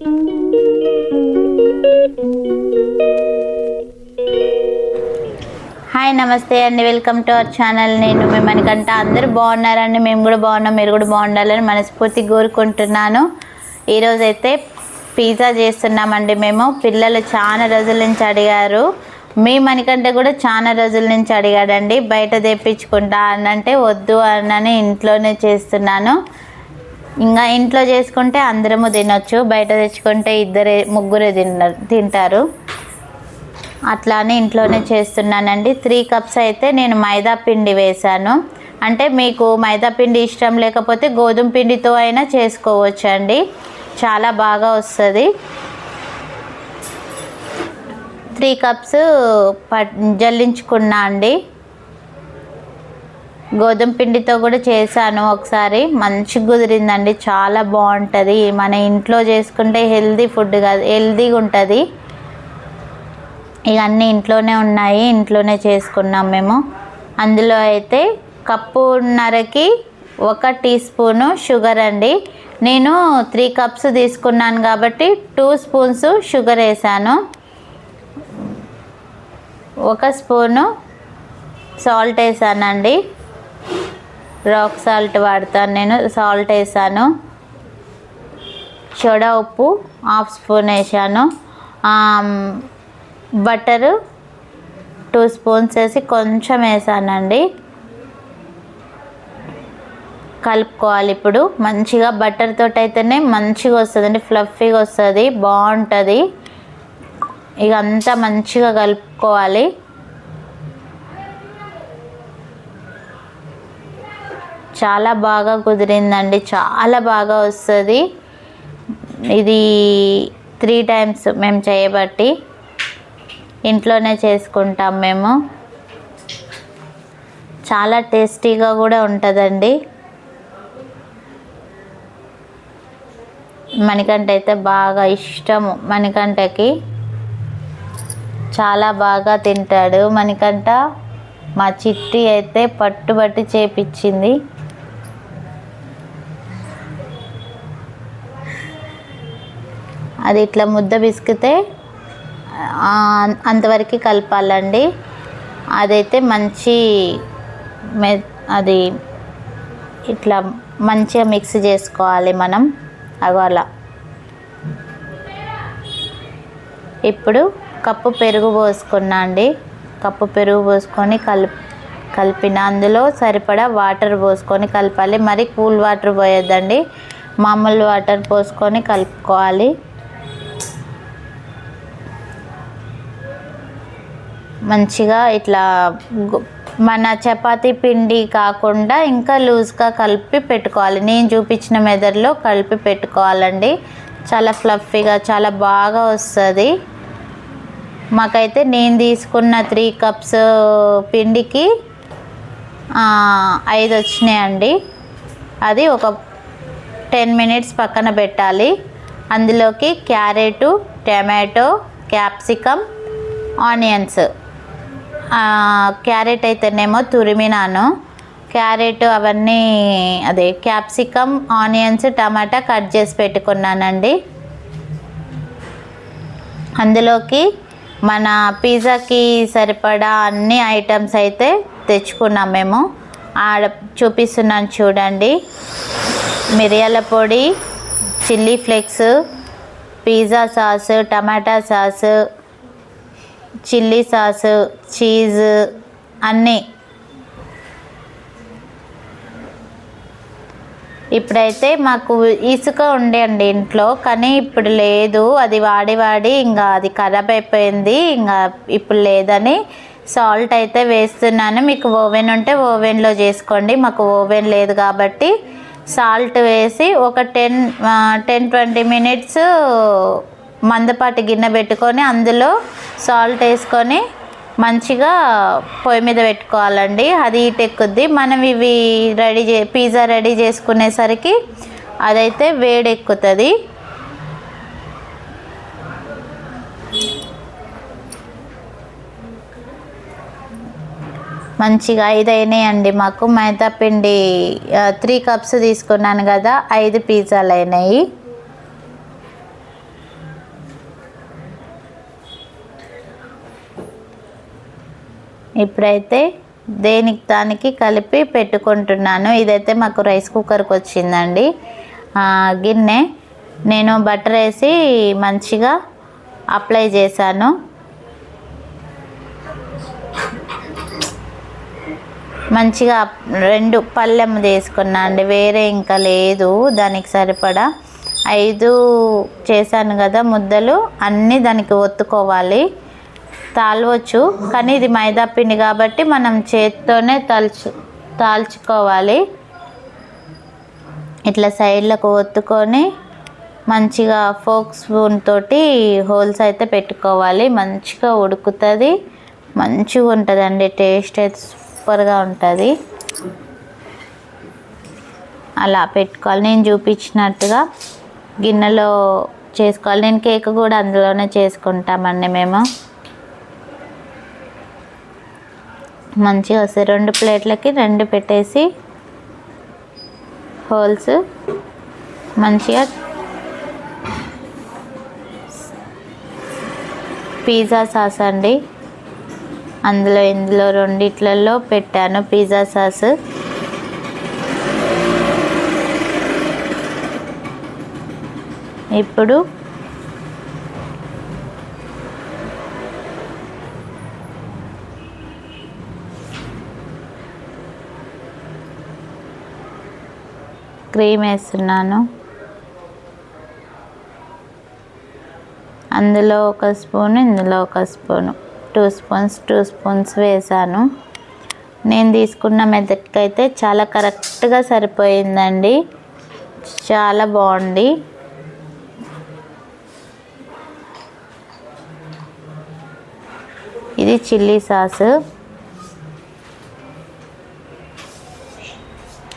Hi నమస్తే అండి. Welcome to our channel నేను మీ మనకంట అందరూ బాగున్నారండి. మేము కూడా బాగున్నాం. మీరు కూడా బాగుండాలని మనస్ఫూర్తి కోరుకుంటున్నాను. ఈరోజు అయితే పిజ్జా చేస్తున్నామండి మేము. పిల్లలు చాలా రోజుల నుంచి అడిగారు. మీ మనకంటే కూడా చాలా రోజుల నుంచి అడిగాడండి. బయట తెప్పించుకుంటా అనంటే వద్దు అనని ఇంట్లోనే చేస్తున్నాను. ఇంకా ఇంట్లో చేసుకుంటే అందరము తినొచ్చు బయట తెచ్చుకుంటే ఇద్దరే ముగ్గురే తిన్న తింటారు. అట్లానే ఇంట్లోనే చేస్తున్నానండి. త్రీ కప్స్ అయితే నేను మైదా పిండి వేశాను. అంటే మీకు మైదా పిండి ఇష్టం లేకపోతే గోధుమ పిండితో అయినా చేసుకోవచ్చు అండి చాలా బాగా వస్తుంది. త్రీ కప్స్ ప జల్లించుకున్నా అండి. గోధుమ పిండితో కూడా చేశాను ఒకసారి. మంచిగా కుదిరిందండి. చాలా బాగుంటుంది. మన ఇంట్లో చేసుకుంటే హెల్దీ ఫుడ్ కాదు హెల్దీగా ఉంటుంది. ఇక అన్నీ ఇంట్లోనే ఉన్నాయి. ఇంట్లోనే చేసుకున్నాం మేము. అందులో అయితే కప్పున్నరకి ఒక టీ స్పూను షుగర్ అండి. నేను త్రీ కప్స్ తీసుకున్నాను కాబట్టి టూ స్పూన్స్ షుగర్ వేసాను. ఒక స్పూను సాల్ట్ వేసానండి. రాక్ సాల్ట్ వాడతాను నేను. సాల్ట్ వేసాను. సోడా ఉప్పు హాఫ్ స్పూన్ వేసాను. బటరు టూ స్పూన్స్ వేసి కొంచెం వేసానండి. కలుపుకోవాలి ఇప్పుడు. మంచిగా బటర్ తోటి అయితేనే మంచిగా వస్తుంది అంటే ఫ్లఫీగా వస్తుంది. బాగుంటుంది. ఇక అంతా మంచిగా కలుపుకోవాలి. చాలా బాగా కుదిరిందండి. చాలా బాగా వస్తుంది. ఇది త్రీ టైమ్స్ మేము చేయబట్టి ఇంట్లోనే చేసుకుంటాం మేము. చాలా టేస్టీగా కూడా ఉంటుందండి. మణికంట అయితే బాగా ఇష్టము మణికంటకి చాలా బాగా తింటాడు. మణికంఠ మా చిట్టి అయితే పట్టుబట్టి చేపించింది. అది ఇట్లా ముద్ద బిసికితే అంతవరకు కలపాలండి. అదైతే మంచి మె అది ఇట్లా మంచిగా మిక్స్ చేసుకోవాలి మనం అగో అలా. ఇప్పుడు కప్పు పెరుగు పోసుకున్నా అండి. కప్పు పెరుగు పోసుకొని కలిపి కలిపిన అందులో సరిపడా వాటర్ పోసుకొని కలపాలి. మరి కూల్ వాటర్ పోయొద్దండి. మామూలు వాటర్ పోసుకొని కలుపుకోవాలి. మంచిగా ఇట్లా మన చపాతీ పిండి కాకుండా ఇంకా లూజ్గా కలిపి పెట్టుకోవాలి. నేను చూపించిన మెదడులో కలిపి పెట్టుకోవాలండి. చాలా ఫ్లఫీగా చాలా బాగా వస్తుంది. మాకైతే నేను తీసుకున్న త్రీ కప్స్ పిండికి ఐదు వచ్చినాయండి. అది ఒక టెన్ మినిట్స్ పక్కన పెట్టాలి. అందులోకి carrot tomato capsicum onions. Carrot అయితేనేమో తురిమినాను క్యారెట్ అవన్నీ అదే క్యాప్సికమ్ ఆనియన్స్ టమాటా కట్ చేసి పెట్టుకున్నానండి. అందులోకి మన పిజ్జాకి సరిపడా అన్ని ఐటమ్స్ అయితే తెచ్చుకున్నాం మేము. ఆడ చూపిస్తున్నాను చూడండి. మిరియాల పొడి chilli flakes pizza sauce tomato sauce chilli sauce cheese అన్నీ. ఇప్పుడైతే మాకు ఇసుక ఉండే అండి ఇంట్లో కానీ ఇప్పుడు లేదు. అది వాడి వాడి ఇంకా అది ఖరాబ్ అయిపోయింది. ఇంకా ఇప్పుడు లేదని సాల్ట్ అయితే వేస్తున్నాను. మీకు ఓవెన్ ఉంటే ఓవెన్లో చేసుకోండి. మాకు ఓవెన్ లేదు కాబట్టి సాల్ట్ వేసి ఒక టెన్ టెన్ ట్వంటీ మినిట్స్ మందపాటి గిన్నె పెట్టుకొని అందులో సాల్ట్ వేసుకొని మంచిగా పొయ్యి మీద పెట్టుకోవాలండి. అది హీట్ ఎక్కుద్ది. మనం ఇవి రెడీ చే పిజ్జా రెడీ చేసుకునేసరికి అదైతే వేడి ఎక్కుతుంది మంచిగా ఐదు అయినాయండి మాకు. మైదా పిండి త్రీ కప్స్ తీసుకున్నాను కదా ఐదు పిజ్జాలు అయినాయి ఇప్పుడైతే దేనికి దానికి కలిపి పెట్టుకుంటున్నాను. ఇదైతే మాకు రైస్ కుక్కర్కి వచ్చిందండి. గిన్నె నేను బటర్ వేసి మంచిగా అప్లై చేశాను. మంచిగా రెండు పళ్ళెం తీసుకున్నా అండి. వేరే ఇంకా లేదు. దానికి సరిపడా ఐదు చేశాను కదా ముద్దలు. అన్నీ దానికి ఒత్తుకోవాలి. తాళవచ్చు కానీ ఇది మైదా పిండి కాబట్టి మనం చేత్తోనే తలుచు తాల్చుకోవాలి. ఇట్లా సైడ్లకు ఒత్తుకొని మంచిగా ఫోక్ స్పూన్ తోటి హోల్స్ అయితే పెట్టుకోవాలి. మంచిగా ఉడుకుతుంది. మంచిగా ఉంటుందండి. టేస్ట్ అయితే సూపర్గా ఉంటుంది. అలా పెట్టుకోవాలి. నేను చూపించినట్టుగా గిన్నెలో చేసుకోవాలి. నేను కేక్ కూడా అందులోనే చేసుకుంటామండి మేము. మంచిగా వస్తాయి. రెండు ప్లేట్లకి రెండు పెట్టేసి హోల్స్ మంచిగా పిజ్జా సాస్ అండి. అందులో ఇందులో రెండిట్లలో పెట్టాను పిజ్జా సాస్. ఇప్పుడు క్రీమ్ వేస్తున్నాను. అందులో ఒక స్పూన్ ఇందులో ఒక spoon. Two spoons two spoons వేసాను. నేను తీసుకున్న మెదక్కి అయితే చాలా కరెక్ట్గా సరిపోయిందండి. చాలా బాగుంది. ఇది చిల్లీ సాస్.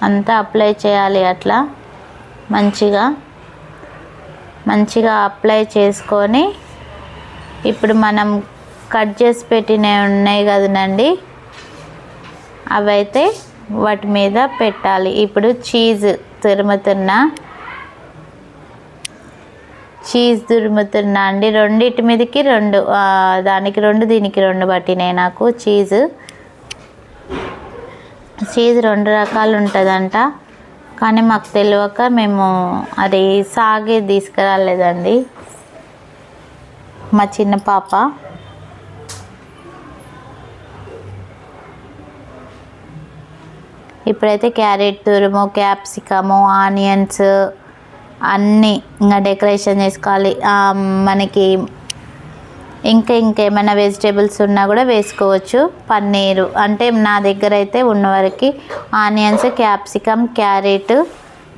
అంతా అప్లై చేయాలి అట్లా. మంచిగా మంచిగా అప్లై చేసుకొని ఇప్పుడు మనం కట్ చేసి పెట్టినవి ఉన్నాయి కదనండి అవైతే వాటి మీద పెట్టాలి. ఇప్పుడు చీజ్ తురుముతున్న చీజ్ తురుముతున్నా అండి. రెండింటి మీదకి రెండు దానికి రెండు దీనికి రెండు పట్టినాయి నాకు చీజ్. చీజ్ రెండు రకాలు ఉంటుందంట కానీ మాకు తెలియక మేము అది సాగే తీసుకురాలేదండి. మా చిన్న పాప. ఇప్పుడైతే క్యారెట్ తురుము క్యాప్సికము ఆనియన్స్ అన్నీ ఇంకా డెకరేషన్ చేసుకోవాలి. మనకి ఇంకా ఇంకేమైనా వెజిటేబుల్స్ ఉన్నా కూడా వేసుకోవచ్చు. పన్నీరు. అంటే నా దగ్గర అయితే ఉన్నవరకు ఆనియన్స్ క్యాప్సికమ్ క్యారెట్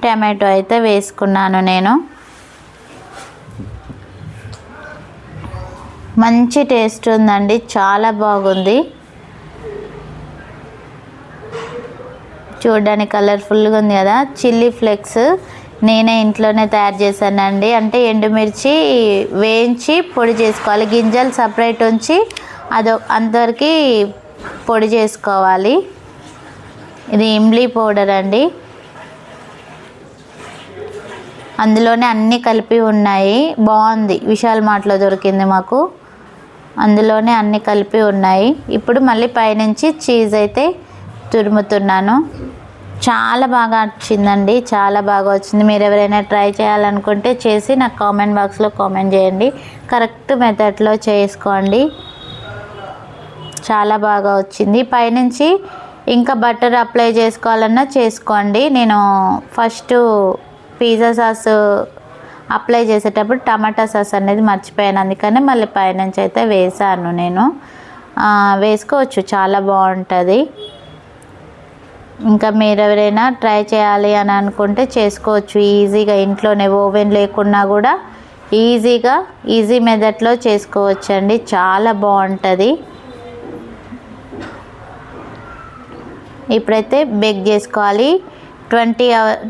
టమాటో అయితే వేసుకున్నాను నేను. మంచి టేస్ట్ ఉందండి. చాలా బాగుంది. చూడడానికి కలర్ఫుల్గా ఉంది కదా. Chilli flakes. నేనే ఇంట్లోనే తయారు చేశానండి. అంటే ఎండుమిర్చి వేయించి పొడి చేసుకోవాలి. గింజలు సపరేట్ ఉంచి అదో అందరికీ పొడి చేసుకోవాలి. ఇది ఇమ్లీ పౌడర్ అండి. అందులోనే అన్నీ కలిపి ఉన్నాయి. బాగుంది. విశాల్ మార్ట్లో దొరికింది మాకు. అందులోనే అన్నీ కలిపి ఉన్నాయి. ఇప్పుడు మళ్ళీ పైనుంచి చీజ్ అయితే తురుముతున్నాను. చాలా బాగా వచ్చిందండి చాలా బాగా వచ్చింది. మీరు ఎవరైనా ట్రై చేయాలనుకుంటే చేసి నాకు కామెంట్ బాక్స్లో కామెంట్ చేయండి. కరెక్ట్ మెథడ్లో చేసుకోండి. చాలా బాగా వచ్చింది. పైనుంచి ఇంకా బటర్ అప్లై చేసుకోవాలన్నా చేసుకోండి. నేను ఫస్ట్ పిజ్జా సాస్ అప్లై చేసేటప్పుడు టమాటా సాస్ అనేది మర్చిపోయాను. అందుకని మళ్ళీ పైనుంచి అయితే వేసాను నేను. వేసుకోవచ్చు. చాలా బాగుంటుంది. ఇంకా మీరు ఎవరైనా ట్రై చేయాలి అని అనుకుంటే చేసుకోవచ్చు. ఈజీగా ఇంట్లోనే ఓవెన్ లేకున్నా కూడా ఈజీగా ఈజీ మెథడ్లో చేసుకోవచ్చు అండి చాలా బాగుంటుంది. ఇప్పుడైతే బేక్ చేసుకోవాలి. Twenty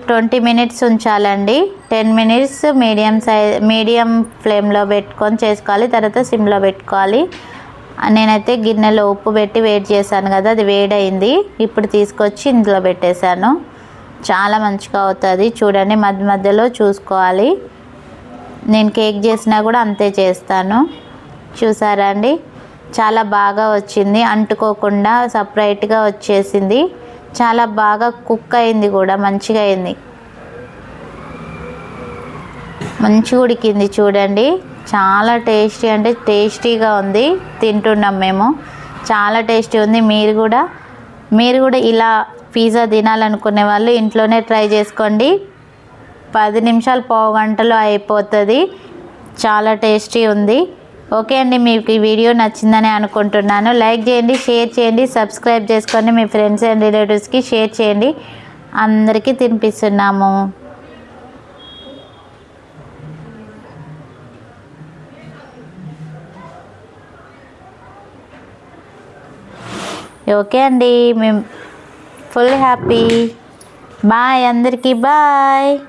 twenty minutes ఉంచాలండి. Ten minutes medium size medium ఫ్లేమ్లో పెట్టుకొని చేసుకోవాలి. తర్వాత సిమ్లో పెట్టుకోవాలి. నేనైతే గిన్నెలో ఉప్పు పెట్టి వేడి చేశాను కదా అది వేడైంది. ఇప్పుడు తీసుకొచ్చి ఇందులో పెట్టేశాను. చాలా మంచిగా అవుతుంది. చూడండి మధ్య మధ్యలో చూసుకోవాలి. నేను కేక్ చేసినా కూడా అంతే చేస్తాను. చూసారా అండి? చాలా బాగా వచ్చింది. అంటుకోకుండా సపరేట్గా వచ్చేసింది. చాలా బాగా కుక్ అయింది కూడా మంచిగా అయింది. మంచిగా ఉడికింది చూడండి. చాలా టేస్టీ అంటే టేస్టీగా ఉంది తింటున్నాం మేము. చాలా టేస్టీ ఉంది. మీరు కూడా మీరు కూడా ఇలా పిజ్జా తినాలనుకునే వాళ్ళు ఇంట్లోనే ట్రై చేసుకోండి. పది నిమిషాలు పావు గంటలో అయిపోతుంది. చాలా టేస్టీ ఉంది. ఓకే అండి మీకు ఈ వీడియో నచ్చిందని అనుకుంటున్నాను. లైక్ చేయండి షేర్ చేయండి సబ్స్క్రైబ్ చేసుకోండి. మీ ఫ్రెండ్స్ అండ్ రిలేటివ్స్కి షేర్ చేయండి. అందరికీ తినిపిస్తున్నాము. ఓకే అండి. మేము ఫుల్ హ్యాపీ. బాయ్. అందరికీ బాయ్.